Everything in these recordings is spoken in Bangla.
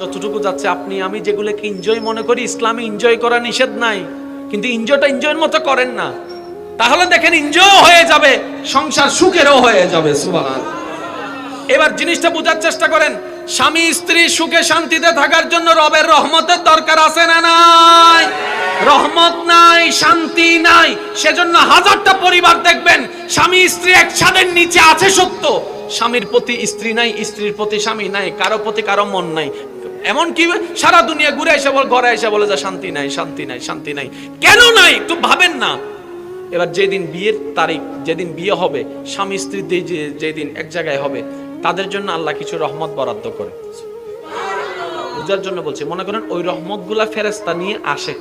যতটুকু যাচ্ছে, আপনি, আমি যেগুলোকে এনজয় মনে করি, ইসলামে এনজয় করা নিষেধ নাই। কিন্তু এনজয়টা এনজয়ের মতো করেন না। তাহলে দেখেন এনজয় হয়ে যাবে, সংসার সুখেরও হয়ে যাবে, সুবহান। এবার জিনিসটা বোঝার চেষ্টা করেন, স্বামী, স্ত্রী সুখে শান্তিতে থাকার জন্য রবের রহমতের দরকার আছে না নাই? রহমত নাই, শান্তি নাই, সেজন্য হাজারটা পরিবার দেখবেন, স্বামী, স্ত্রী এক ছাদের নিচে আছে সত্য। স্বামীর প্রতি স্ত্রী নাই, স্ত্রীর প্রতি স্বামী নাই, কারও প্রতি কারও মন নাই। এমন কি সারা দুনিয়া ঘুরে এসে বল, ঘরে এসে বলে যে, শান্তি নাই শান্তি নাই শান্তি নাই। কেন নাই? একটু ভাবেন না। এবার যেদিন বিয়ের তারিখ, যেদিন বিয়ে হবে, স্বামী, স্ত্রী যে- যেদিন এক জায়গায় হবে, তাদের জন্য আল্লাহ কিছু রহমত বরাদ্দ করে। বুঝার জন্য বলছি, মনে করেন ওই রহমতগুলা ফেরেস্তা নিয়ে আসে।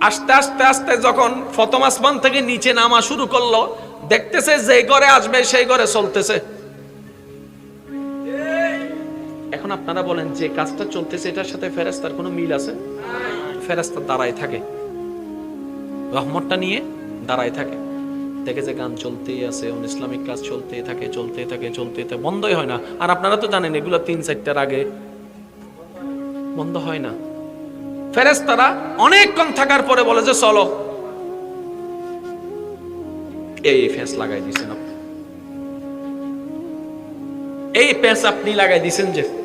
আস্তে আস্তে আস্তে যখন প্রথম আসমান থেকে নিচে নামা শুরু করল, দেখতেছে যে ঘরে আসবে, সেই ঘরে চলতেছে। এখন আপনারা বলেন যে কাজটা চলতেছে, এটার সাথে ফেরেস্তার কোনো মিল আছে? ফেরেস্তা দাঁড়ায় থাকে। রহমতটা নিয়ে দাঁড়ায় থাকে। দেখে যে গান চলতেই আছে ইসলামিক ক্লাস চলতেই থাকে চলতেই থাকে চলতেই থাকে, বন্ধই হয় না। আর আপনারা তো জানেন, এগুলো তিন চারটার আগে বন্ধ হয় না। ফেরেস্তারা অনেকক্ষণ থাকার পরে বলে যে, চলো। এই ফেস লাগাই দিছেন আপনি। এই প্যাঁচ আপনি লাগাই দিছেন যে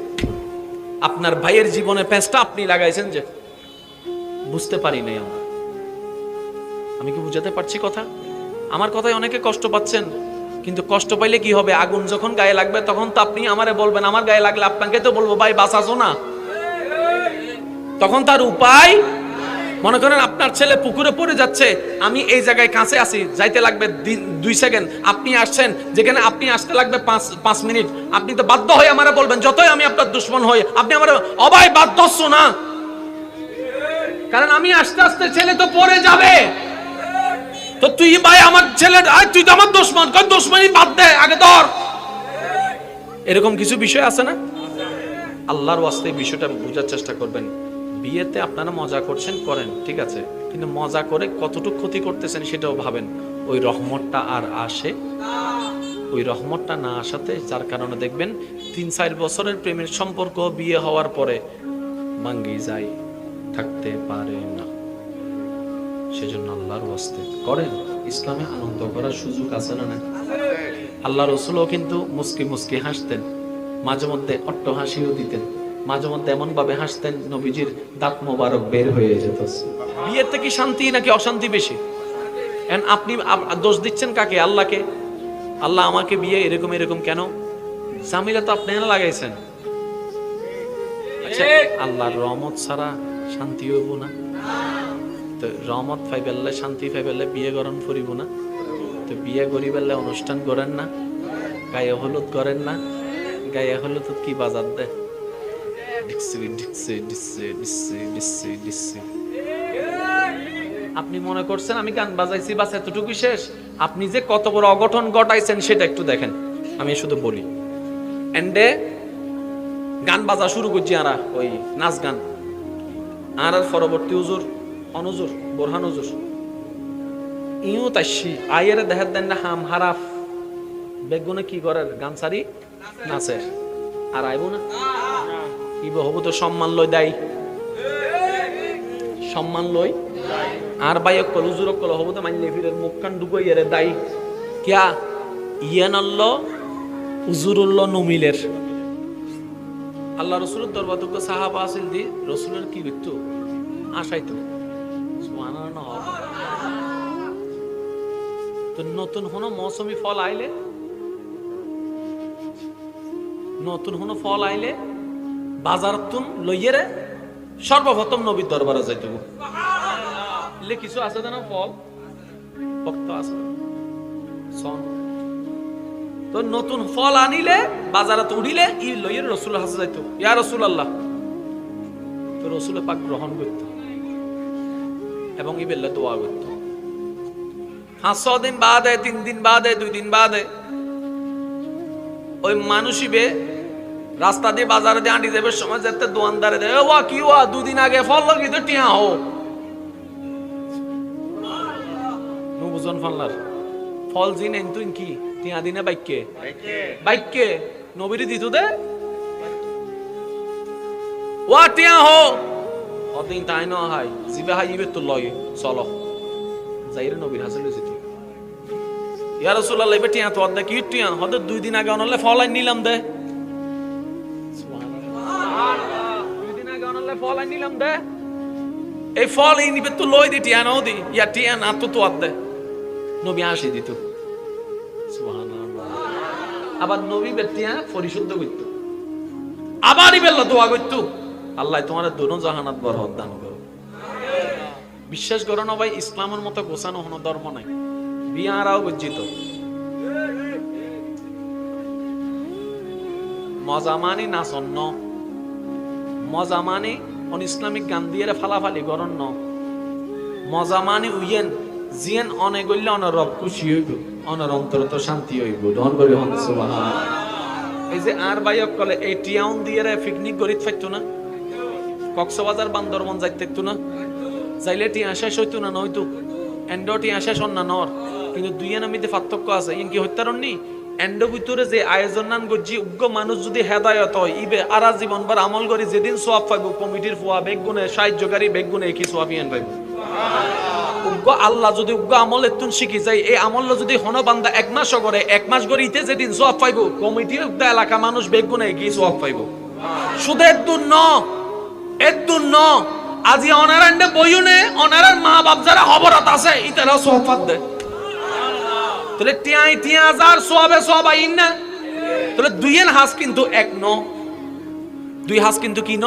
আপনার ভাইয়ের জীবনে প্যাঁচটা আপনি লাগাইছেন যে বুঝতে পারি নাই আমরা। আমি কি বুঝাতে পারছি কথা? আমার কথায় অনেকে কষ্ট পাচ্ছেন, কিন্তু কষ্ট পাইলে কি হবে? আগুন যখন গায়ে লাগবে, তখন তো আপনি আমারে বলবেন, আমার গায়ে লাগলে আপনাকে তো বলব, ভাই, বাঁচাছো না? তখন তার উপায় মনে করেন আপনার ছেলে পুকুরে পড়ে যাচ্ছে, আমি এই জায়গায় কাছে আছি, যাইতে লাগবে দুই সেকেন্ড আপনি আসছেন, যেখানে আপনি আসতে লাগবে পাঁচ পাঁচ মিনিট। আপনি তো বাধ্য হয়ে আমারে বলবেন, যতই আমি আপনার দুশ্মন হই, আপনি আমার অবাই বাধ্য না। কারণ আমি আস্তে আস্তে ছেলে তো পড়ে যাবে। তো তুই ভাই আমার ছেলে তুই তো আমার দুশ্মন কর দুশ্মনী বাদ দে, আগে ধর। এরকম কিছু বিষয় আছে না? আল্লাহর ওয়াস্তে বিষয়টা বোঝার চেষ্টা করবেন। বিয়েতে আপনারা মজা করছেন, করেন, ঠিক আছে। কিন্তু মজা করে কতটুকু ক্ষতি করতেছেন সেটাও ভাবেন। ওই রহমতটা আর আসে। ওই রহমতটা না আসাতে যার কারণে দেখবেন তিন, চার বছরের প্রেমের সম্পর্ক বিয়ে হওয়ার পরে ভাঙ্গি যায় থাকতে পারে না। সেজন্য আল্লাহর ওয়াস্তে করেন। ইসলামে আনন্দ করার সুযোগ আছে না না আল্লাহ রসুলও কিন্তু মুস্কি মুস্কি হাসতেন। মাঝে মধ্যে অট্ট হাসিও দিতেন। মাঝে মধ্যে এমন ভাবে হাসতেন নবীজির দাঁত মোবারক বের হয়ে যেত। বিয়েতে কি শান্তি নাকি অশান্তি বেশি? আপনি দোষ দিচ্ছেন কাকে? আল্লাহকে? আল্লাহ আমাকে বিয়ে এরকম এরকম কেন? জামিলা তো আপনি লাগাইছেন। আচ্ছা রহমত ছাড়া শান্তি হইব না। তো রহমত ফাই পেলে শান্তি ফাই পেলে বিয়ে গরম করিব না। তো বিয়ে করি পেলে অনুষ্ঠান করেন না। গায়ে হলুদ করেন না। গায়ে হলুদ কি বাজার দেয়? আপনি মনে করছেন আমি গান বাজাইছি, বাস এতটুকু শেষ? আপনি যে কত বড় অঘটন ঘটাইছেন সেটা একটু দেখেন। আমি শুধু বলি। এন্ডে গান বাজা শুরু করছি আরা ওই নাচ গান। আর আর পরবর্তী হুজুর, অনুজুর, বোরহান হুজুর। ইউ তাইছি আইয়ের দেখার দেন না হাম হারাফ। বেগুনে কি করে গান সারি নাচের। আর আইব না? ইব সম্মান লই দেয় সম্মান লই। আর বাইক কল, হুজুর কল হবু তো মাইলে ফিরে মুখ কান ডুবই এর দাই। কিয়া? ইয়ান হুজুরুল্লাহ নমিলের। আল্লাহ রসুলের দরবার তো সাহাবা আসিল দি, রসুলের কি আশাইতো। সুবহানাল্লাহ। তো নতুন হনো মৌসুমি ফল আইলে? নতুন হনো ফল আইলে? বাজার তুন লইয়েরে সর্বপ্রথম নবীর দরবারে যাইতে লে কিছু আছে না ফল ভক্ত আছে। সন তো নতুন ফল আনিলে বাজারে তো উঠিলে ই লইয়ের রসুল হাসে যাইতো ইয়া রসুল আল্লাহ তো রসুলে পাক গ্রহণ করতো। এবং ই বেললে দোয়া করতো। পাঁচ ছ দিন বাদে তিন দিন বাদে দুই দিন বাদে ওই মানুষইবে রাস্তা দিয়ে বাজারে দিয়ে আঁটি যাবে সময় যেতে দোয়ানদারে দেয়। "এ ওয়া কি ওয়া? দুদিন আগে ফল লগি তো টিয়া হো নুবুজন ফাল্লার। ফল জিন এন্তুন কি? টিয়া দিনে বাইককে বাইককে নবীরে দিত দে। ওয়া টিয়া হো অদিন তাই ন হাই জিবে হাই ইবে তো লয় চলো। যাইরে নবীর হাসিল যেতে ইয়া রাসূলুল্লাহ ইবে টিয়া তো অদ্দা কি টিয়া। হদ দুই দিন আগে অনলে ফলাই নিলাম দে। আগে অনলে নিলাম দে। এই ফল এই নিবে তো লই দি টিয়া নাও দি, ইয়া টিয়া না তো তো অদ্দে নবী আসি দিত। আবার নবী বেটিয়া পরিশুদ্ধ করতো। আবার ইবেল্লা দোয়া করতো। আল্লাহ তোমার দোনো জাহানাত বরহত দান করো। বিশ্বাস করো না ভাই, ইসলামের মতো গোছানো কোনো ধর্ম নাই। বিয়ারাও গজ্জিত মজা মানি মজামানি নাচন্ন মজামানি অন ইসলামিক গান দিয়ে ফালাফালি, গরণ ন। মজামানি উইয়েন, জিয়েন অনে গইলে অনার রব খুশি হইব অনার অন্তর তো শান্তি হইব। ধন করি হন এই যে আর বাইক কলে, এই টিয়াউন দিয়ে পিকনিক গরিত ফাইতো না? কক্সবাজার বান্দরবন যাইতে না? যাইলে টিয়া শেষ হইতো না নয়তো এন্ডো টিয়া শেষ না, নর। কিন্তু দুইয়ের আমিতে পার্থক্য আছে ইন কি হত্যারণনি এন্ডো ভিতরে যে আয়োজন নান গজি উগ্র মানুষ যদি হেদায়ত হয়, ইবে আরা জীবন বার আমল করি, যেদিন সোয়াব পাইব, কমিটির ফুয়া, বেগুনে, সাহায্যকারী বেগুনে কি সোয়াব ইয়ান পাইব। উগ্র আল্লাহ যদি উগ্র আমল এতুন শিখি যায়, এই আমল যদি হন বান্দা এক মাস করে, এক মাস করে ইতে যেদিন সোয়াব পাইব কমিটির উগ্র এলাকা মানুষ বেগুনে কি সোয়াব পাইব। শুধু এদুন ন এদুন ন, আজি অনারান্ডে বইউনে অনারার মা বাপ যারা খবরত আছে ইতারা সোহফাত দেয় তাহলে টিয়াই টিয়া হাজার সোয়াবে সোয়াব আইন না? তাহলে দুইয়ের হাস কিন্তু এক ন। দুই হাস কিন্তু কি ন?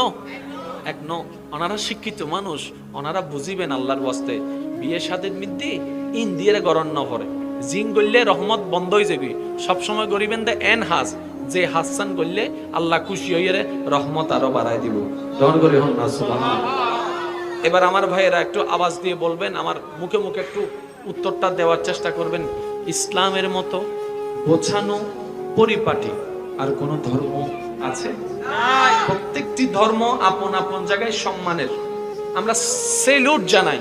এক ন। ওনারা শিক্ষিত মানুষ ওনারা বুঝিবেন আল্লাহর বস্তে বিয়ে সাদের মধ্যে ইন্দিয়ারে গরণ ন পড়ে জিন গড়লে রহমত বন্ধ হয়ে যাবি। সবসময় গরিবেন দে এন হাস। যে হাসান করলে আল্লাহ খুশি হইয়ে রহমত আরও বাড়াই দিব। দহন করি হন না। এবার আমার ভাইয়েরা একটু আওয়াজ দিয়ে বলবেন, আমার মুখে মুখে একটু উত্তরটা দেওয়ার চেষ্টা করবেন। ইসলামের মতো গোছানো পরিপাটি। আর কোন ধর্ম আছে? প্রত্যেকটি ধর্ম আপন আপন জায়গায় সম্মানের। আমরা সেলুট জানাই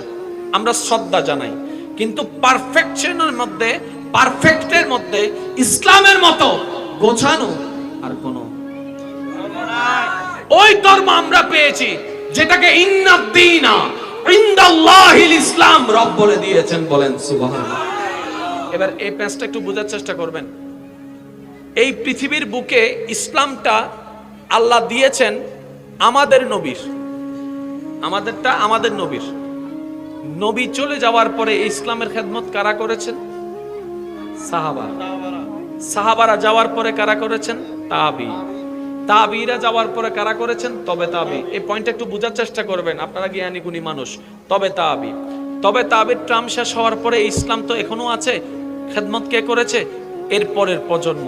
আমরা শ্রদ্ধা জানাই। কিন্তু পারফেকশনের মধ্যে পারফেক্টের মধ্যে ইসলামের মতো গোছানো আর কোনো ওই ধর্ম আমরা পেয়েছি যেটাকে ইন্নাদ্দিনা ইন্দাল্লাহিল ইসলাম রব বলে দিয়েছেন বলেন সুবহানাল্লাহ। এবার এই প্যাঁচটা একটু বোঝার চেষ্টা করবেন। এই পৃথিবীর বুকে ইসলামটা আল্লাহ দিয়েছেন আমাদের নবীর। আমাদেরটা আমাদের নবীর। নবী চলে যাওয়ার পরে ইসলামের খেদমত কারা করেছেন? সাহাবা সাহাবারা যাওয়ার পরে কারা করেছেন? তাবি। তাবিরা যাওয়ার পরে কারা করেছেন? তবে তাবি। এই পয়েন্টটা একটু বোঝার চেষ্টা করবেন। আপনারা জ্ঞানী গুণী মানুষ। তবে তাবি। তবে তাবির ট্রাম শেষ হওয়ার পরে ইসলাম তো এখনও আছে? খেদমত কে করেছে? এর পরের প্রজন্ম।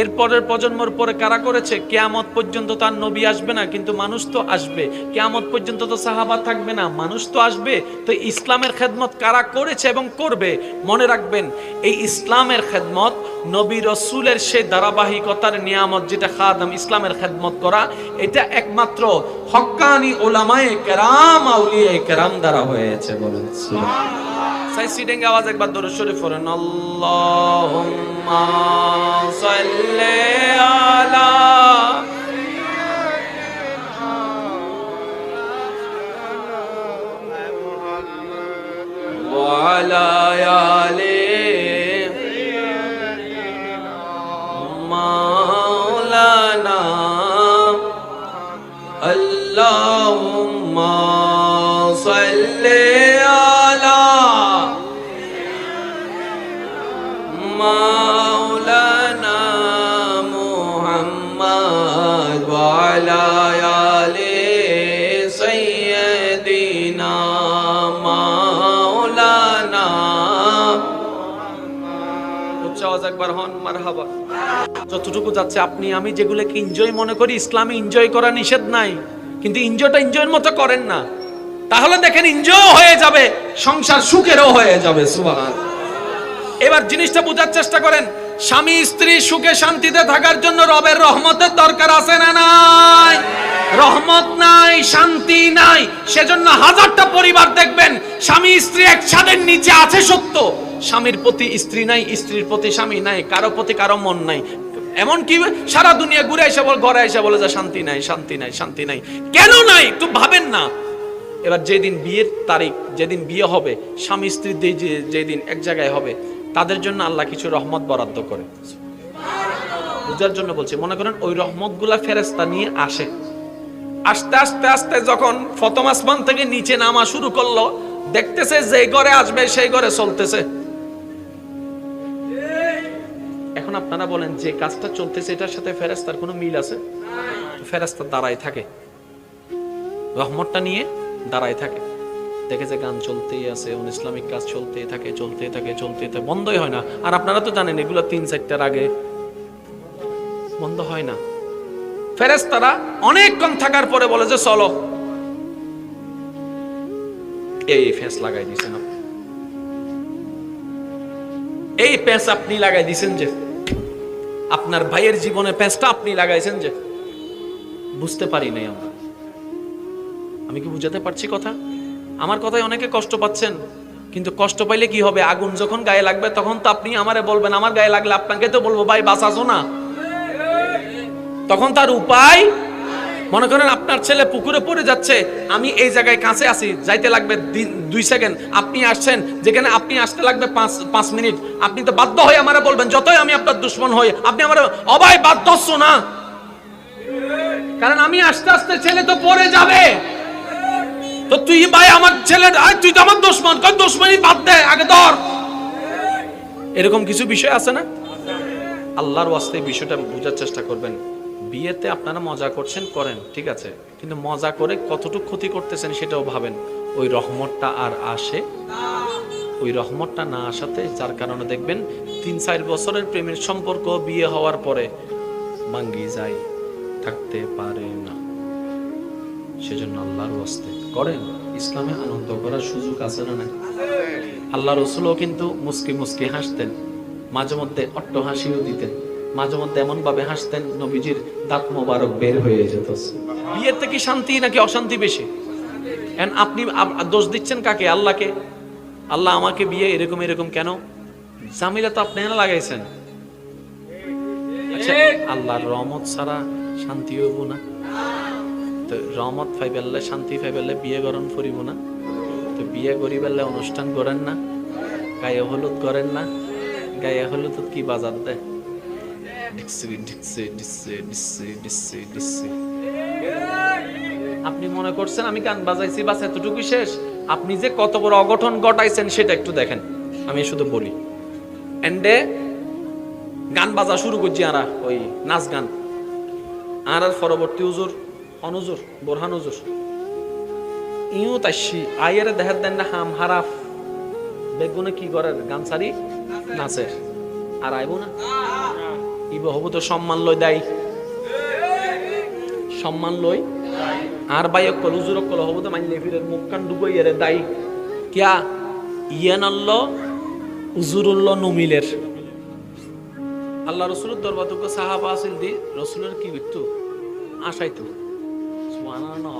এর পরের প্রজন্মর পরে কারা করেছে? কেয়ামত পর্যন্ত তার নবী আসবে না, কিন্তু মানুষ তো আসবে। কেয়ামত পর্যন্ত তো সাহাবা থাকবে না, মানুষ তো আসবে। তো ইসলামের খেদমত কারা করেছে এবং করবে? মনে রাখবেন, এই ইসলামের খেদমত নবী রসুলের সেই ধারাবাহিকতার নিয়ামত যেটা খাদাম ইসলামের খেদমত করা, এটা একমাত্র হক্কানি ওলামায়ে কেরাম আউলিয়ে কেরাম দ্বারা হয়েছে বলেন। সাই সিডিং আওয়াজ একবার দরুদ শরীফ পড়েন আল্লাহুম্মা সাল্লি আলা وعلى যতটুকু যাচ্ছে, আপনি, আমি যেগুলোকে এনজয় মনে করি, ইসলামে এনজয় করা নিষেধ নাই। কিন্তু এনজয়টা এনজয়ের মতো করেন না। তাহলে দেখেন এনজয় হয়ে যাবে, সংসার সুখেরও হয়ে যাবে এবার জিনিসটা বোঝার চেষ্টা করেন, স্বামী, স্ত্রী সুখে শান্তিতে থাকার জন্য রবের রহমতের দরকার আছে না নাই? রহমত নাই, শান্তি নাই, সেজন্য হাজারটা পরিবার দেখবেন, স্বামী, স্ত্রী এক ছাদের নিচে আছে সত্য। স্বামীর প্রতি স্ত্রী নাই, স্ত্রীর প্রতি স্বামী নাই, কারও প্রতি কারও মন নাই। এমন কি সারা দুনিয়া ঘুরে এসে বল, ঘরে এসে বলে যে শান্তি নাই শান্তি নাই শান্তি নাই। কেন নাই? একটু ভাবেন না। এবার যেদিন বিয়ের তারিখ, যেদিন বিয়ে হবে, স্বামী স্ত্রী যে, যেদিন এক জায়গায় হবে, তাদের জন্য আল্লাহ কিছু রহমত বরাদ্দ করে। বুঝার জন্য বলছি, মনে করেন ওই রহমতগুলা ফেরেস্তা নিয়ে আসে। আস্তে আস্তে আস্তে যখন প্রথম আসমান থেকে নিচে নামা শুরু করল, দেখতেছে যে ঘরে আসবে, সেই ঘরে চলতেছে। আপনারা বলেন যে কাজটা চলতেছে, এটার সাথে ফেরেস্তার কোনো মিল আছে? ফেরেস্তা দাঁড়ায় থাকে। রহমতটা নিয়ে দাঁড়ায় থাকে। দেখে যে গান চলতেই আছে অন ইসলামিক কাজ চলতেই থাকে চলতেই থাকে চলতেই থাকে। বন্ধই হয় না। আর আপনারা তো জানেন, এগুলো তিন চারটার আগে বন্ধ হয় না। ফেরেস্তারা অনেকক্ষণ থাকার পরে বলে যে, চলো। এই ফেস লাগাই দিছেন এই প্যাঁচ আপনি লাগাই দিছেন যে আপনার ভাইয়ের জীবনে প্যাঁচটা আপনি লাগাইছেন যে বুঝতে পারি নাই আমরা। আমি কি বুঝাতে পারছি কথা? আমার কথায় অনেকে কষ্ট পাচ্ছেন, কিন্তু কষ্ট পাইলে কি হবে? আগুন যখন গায়ে লাগবে, তখন তো আপনি আমারে বলবেন, আমার গায়ে লাগলে আপনাকে তো বলব, ভাই, বাঁচাছো না? তখন তার উপায় মনে করেন আপনার ছেলে পুকুরে পড়ে যাচ্ছে, আমি এই জায়গায় কাছে আছি, যাইতে লাগবে দুই সেকেন্ড আপনি আসছেন, যেখানে আপনি আসতে লাগবে পাঁচ পাঁচ মিনিট আপনি তো বাধ্য হয়ে আমারে বলবেন, যতই আমি আপনার দুশ্মন হই, আপনি আমার অবাই বাধ্য না। কারণ আমি আস্তে আস্তে ছেলে তো পড়ে যাবে। তো তুই ভাই, আমার ছেলে তুই তো আমার দুশ্মন কই দুশ্মনী বাদ দে, আগে ধর। এরকম কিছু বিষয় আছে না? আল্লাহর ওয়াস্তে বিষয়টা বোঝার চেষ্টা করবেন। বিয়েতে আপনারা মজা করছেন, করেন, ঠিক আছে। কিন্তু মজা করে কতটুকু ক্ষতি করতেছেন সেটাও ভাবেন। ওই রহমতটা আর আসে। ওই রহমতটা না আসাতে যার কারণে দেখবেন তিন, চার বছরের প্রেমের সম্পর্ক বিয়ে হওয়ার পরে ভাঙ্গি যায়, থাকতে পারে না। সেজন্য আল্লাহর ওয়াস্তে করেন। ইসলামে আনন্দ করার সুযোগ আছে না নাই? আল্লাহ রসুলও কিন্তু মুস্কি মুস্কি হাসতেন। মাঝে মধ্যে অট্ট হাসিও দিতেন। মাঝে মধ্যে এমন ভাবে হাসতেন, নবীজির দাঁত মোবারক বের হয়ে যেত। বিয়েতে কি শান্তি নাকি অশান্তি বেশি? আপনি দোষ দিচ্ছেন কাকে? আল্লাহকে? আল্লাহ আমাকে বিয়ে এরকম এরকম কেন? জামিলা তো আপনি লাগাইছেন। আচ্ছা আল্লাহর রহমত ছাড়া শান্তি হইব না। তো রহমত ফাই পেলে শান্তি ফাই পেলে বিয়ে গরম করিব না। তো বিয়ে করি পেলে অনুষ্ঠান করেন না। গায়ে হলুদ করেন না। গায়ে হলুদ কি বাজার দেয়? আপনি মনে করছেন আমি গান বাজাইছি, বাস এতটুকু শেষ? আপনি যে কত বড় অঘটন ঘটাইছেন, সেটা একটু দেখেন। আমি শুধু বলি। এন্ডে, গান বাজা শুরু করছি আরা, ওই নাচ গান। আর আর পরবর্তী উজুর, অনুজুর, বোরহান উজুর। ইউ তাইছি আইয়ারে দেহের দেন না হাম হারাফ। বেগুনে কি করে গান সারি নাচে আর আইব না? ইব হব তো সম্মান লই দেয় সম্মান লই আর বাই অকল উজুর অকল হব তো মাইলে ফিরে মুখ কান ডুবই এরে দাই। কিয়া? ইয়ান আল্লাহ উজুরুল্লাহ নমিলের। আল্লাহ রসুলের দরবার তোকে সাহাবা আসিল দি, রসুলের কি বিট্টু আশাইতো সুবহানাল্লাহ।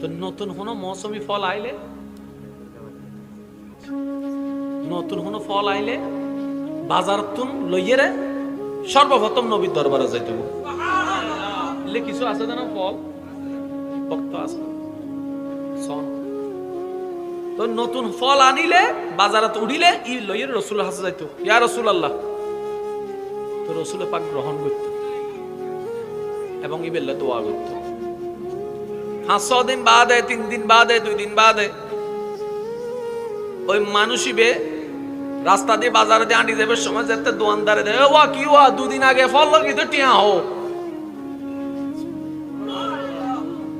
তো নতুন হনো মৌসুমি ফল আইলে? নতুন হনো ফল আইলে? বাজার তুন লইয়ে রে সর্বপ্রথম নবীর দরবারে যাইতে হবে। কিছু আছে না ফল? ভক্ত আছে। তো নতুন ফল আনিলে বাজারত উঠিলে ই লইয়ে রসুল হাসে যাইতো ইয়া রসুল আল্লাহ তো রসুলে পাক গ্রহণ করত এবং ই বেল্লে দোয়া করত পাঁচ ছ দিন বাদে তিন দিন বাদে দুই দিন বাদে ওই মানুষই বে রাস্তা দিয়ে বাজারে দিয়ে আঁটি যাবে সময় যেতে দোয়ানদারে দেয় ওয়া কি ওয়া? দুদিন আগে ফল লগি তো টিয়া হো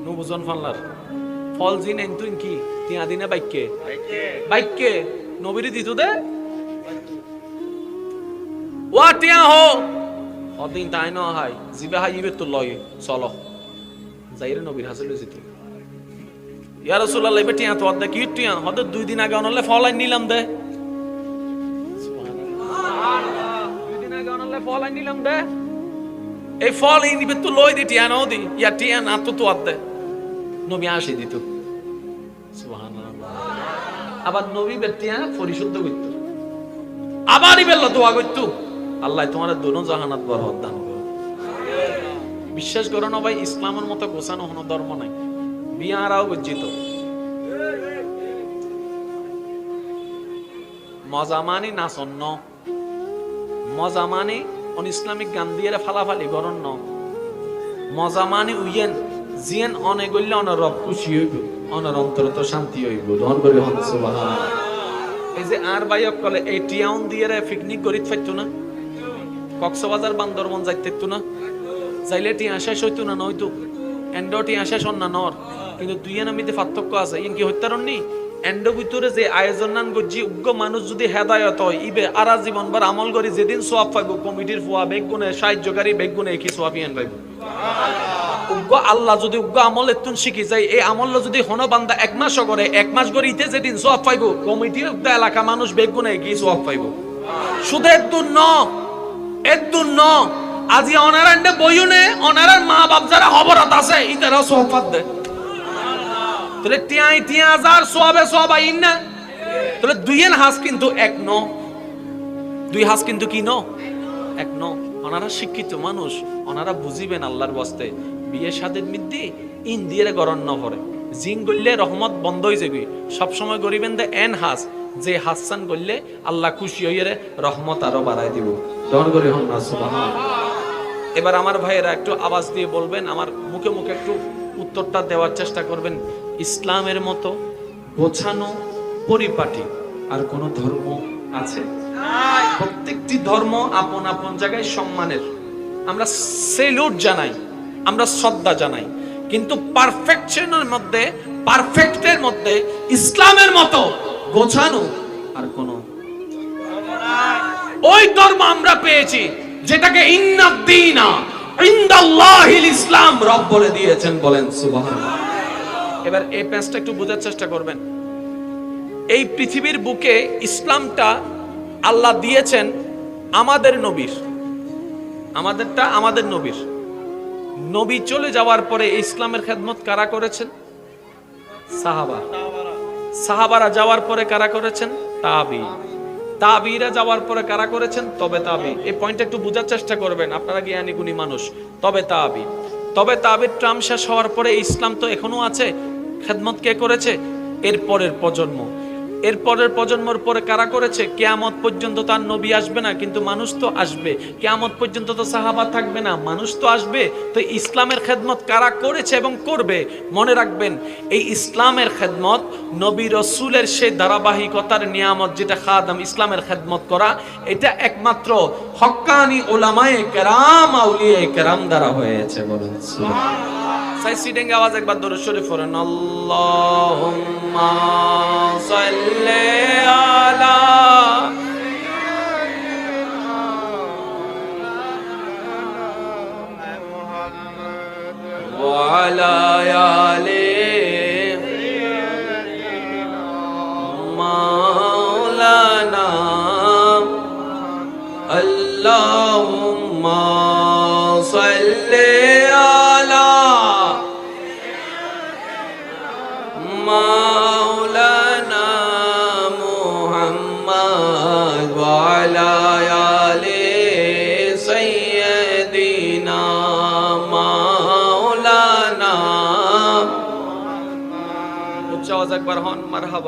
নুবুজন ফাল্লার ফল জিন এন্তুন কি? টিয়া দিনে বাইককে বাইককে নবীরে দিত দে। ওয়া টিয়া হো। অদিন তাই ন হাই জিবে হাই ইবে তো লয় চলো। যাইরে নবীর হাসিল জিত ইয়া রাসূলুল্লাহ ইবে টিয়া তো অদ্দা কি টিয়া হদে দুই দিন আগে অনলে ফল আই নিলাম দে। ফল আই দে এই ফল এই নিবে তো লই দি টিয়া দি। ইয়া টিয়া না, তো তো আদ্দে নবী আসি দিত। আবার নবী বেটিয়া পরিশুদ্ধ আবার দোয়া আল্লাহ তোমার দোনো জাহানাত বরহত দান করো। বিশ্বাস করো না ভাই, ইসলামের মতো গোছানো কোনো ধর্ম নাই। বিয়া আরাও গজ্জিত মজামানি নাচন্ন মজামানি অন ইসলামিক গান দিয়ে ফালাফালি গরন্ন মজামানি উইয়েন, জিয়েন অনে গল্লে অনরব খুশি হইব অনর অন্তর তো শান্তি হইব। ধন করে হন এই যে আর বাইক কলে, এই টিয়াউন দিয়ে পিকনিক করিত ফাইতো না? কক্সবাজার বান্দরবন যাইতে না? যাইলে টিয়া শেষ হইতো না নয়তো? এন্ডো টিয়া শেষ না নর? কিন্তু দুই নামিতে পার্থক্য আছে। ইন কি হত্যারণ নি এন্ডো ভিতরে যে আয়োজন নান গজি উগ্র মানুষ যদি হেদায়ত হয়, ইবে আরা জীবন বার আমল করি, যেদিন সোয়াব পাইব, কমিটির ফুয়া, বেগুনে সাহায্যকারী, বেগুনে কি সোয়াব ইয়ান পাইব। উগ্র আল্লাহ যদি উগ্র আমল এতুন শিখি যায়, এই আমল যদি হন বান্দা এক মাস করে, এক মাস করে ইতে যেদিন সোয়াব পাইব, কমিটির উগ্র এলাকা মানুষ বেগুনে কি সোয়াব পাইব। শুধু এতুন ন এতুন ন, আজি অনারান্ডে বইনে অনারার মা বাপ যারা খবরত আছে ইতারা সোহফাত দেয়। তাহলে টিয়াই টিয়া হাজার সোয়াবে সোয়াব আইন না? তাহলে দুইয়ের হাস কিন্তু এক ন। দুই হাস কিন্তু কি ন? এক ন। ওনারা শিক্ষিত মানুষ ওনারা বুঝিবেন আল্লাহর বস্তে। বিয়ে সাদের মধ্যে ইন দিয়ে গরণ ন ভরে জিন গড়লে রহমত বন্ধ হয়ে যাবি। সবসময় গরিবেন দে এন হাস যে হাসান গড়লে আল্লাহ খুশি হইয়ে রহমত আরও বাড়াই দিব। দহন করি হন না এবার আমার ভাইয়েরা একটু আওয়াজ দিয়ে বলবেন আমার মুখে মুখে একটু উত্তরটা দেওয়ার চেষ্টা করবেন। ইসলামের মতো গোছানো পরিপাটি আর কোন ধর্ম আছে? প্রত্যেকটি ধর্ম আপন আপন জায়গায় সম্মানের। আমরা সেলুট জানাই, আমরা শ্রদ্ধা জানাই, কিন্তু পারফেকশনের মধ্যে পারফেক্টের মধ্যে, ইসলামের মতো গোছানো আর কোনো ওই ধর্ম আমরা পেয়েছি, যেটাকে ইন্নাদ্দিনা, ইন্দাল্লাহিল ইসলাম রব বলে দিয়েছেন বলেন সুবহানাল্লাহ। এবার এই প্যাঁচটা একটু বোঝার চেষ্টা করবেন। এই পৃথিবীর বুকে ইসলামটা আল্লাহ দিয়েছেন আমাদের নবীর। আমাদেরটা আমাদের নবীর। নবী চলে যাওয়ার পরে ইসলামের খেদমত কারা করেছেন? সাহাবা। সাহাবারা যাওয়ার পরে কারা করেছেন? তাবি। তাবিরা যাওয়ার পরে কারা করেছেন? তবে তাবি। এই পয়েন্টটা একটু বোঝার চেষ্টা করবেন, আপনারা জ্ঞানী গুণী মানুষ। তবে তাবি। তবে তাবির ট্রাম শেষ হওয়ার পরে ইসলাম তো এখনও আছে? খেদমত কে করেছে? এর পরের প্রজন্ম। এর পরের প্রজন্মর পরে কারা করেছে? কেয়ামত পর্যন্ত তার নবী আসবে না, কিন্তু মানুষ তো আসবে। কেয়ামত পর্যন্ত তো সাহাবা থাকবে না, মানুষ তো আসবে। তো ইসলামের খেদমত কারা করেছে এবং করবে? মনে রাখবেন, এই ইসলামের খেদমত নবী রসুলের সেই ধারাবাহিকতার নিয়ামত যেটা খাদাম ইসলামের খেদমত করা, এটা একমাত্র হক্কানি ওলামায়ে কেরাম আউলিয়ে কেরাম দ্বারা হয়েছে বলুন। সুবহানাল্লাহ। সাই সিডিং আওয়াজ একবার দরুদ শরীফ পড়েন আল্লাহুম্মা সাল্লি আলা وعلى آل مولانا